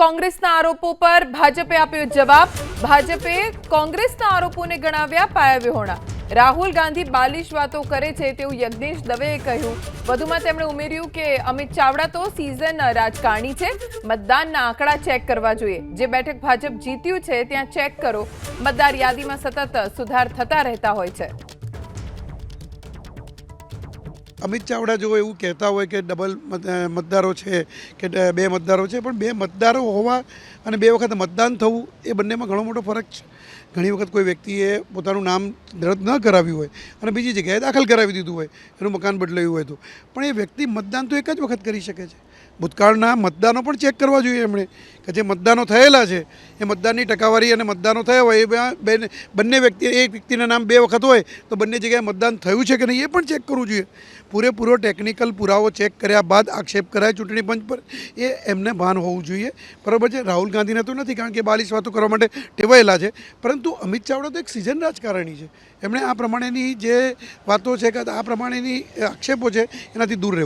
કોંગ્રેસના આરોપો પર ભાજપે આપ્યો જવાબ. ભાજપે કોંગ્રેસના આરોપોને ગણાવ્યા પાયાવિહોણા રાહુલ ગાંધી બાલિશ વાતો કરે છે તેવું યજ્ઞેશ દવેએ કહ્યું. વધુમાં તેમણે ઉમેર્યું કે અમિત ચાવડા તો સિઝન રાજકારણી છે. મતદાનના આંકડા ચેક કરવા જોઈએ. જે બેઠક ભાજપ જીત્યું છે, ત્યાં ચેક કરો. મતદાર યાદીમાં સતત સુધાર થતા રહેતા હોય છે. અમિત ચાવડા જો એવું કહેતા હોય કે ડબલ મત- મતદારો છે કે બે મતદારો છે, પણ બે મતદારો હોવા અને બે વખત મતદાન થવું એ બંનેમાં ઘણો મોટો ફરક છે. ઘણી વખત કોઈ વ્યક્તિએ પોતાનું નામ રદ ન કરાવ્યું હોય અને બીજી જગ્યાએ દાખલ કરાવી દીધું હોય, એનું મકાન બદલાયું હોય તો. પણ એ વ્યક્તિ મતદાન તો એક જ વખત કરી શકે છે. ભૂતકાળના મતદાનો પણ ચેક કરવા જોઈએ એમણે કે જે મતદાનો થયેલા છે, એ મતદાનની ટકાવારી અને મતદાનો થયા હોય, એ બે- બંને વ્યક્તિ એક વ્યક્તિના નામ બે વખત હોય, તો બંને જગ્યાએ મતદાન થયું છે કે નહીં, એ પણ ચેક કરવું જોઈએ. પૂરેપૂરો ટેકનિકલ પુરાવો ચેક કર્યા બાદ આક્ષેપ કરાય ચૂંટણી પંચ પર, એ એમને ભાન હોવું જોઈએ. બરાબર છે? રાહુલ ગાંધીને તો નથી, કારણ કે બાલીસ વાતો કરવા માટે ટેવાયેલા છે. પરંતુ અમિત ચાવડા તો એક સિઝન રાજકારણી છે. એમણે આ પ્રમાણેની જે વાતો છે કે આ પ્રમાણેની આક્ષેપો છે, એનાથી દૂર રહેવું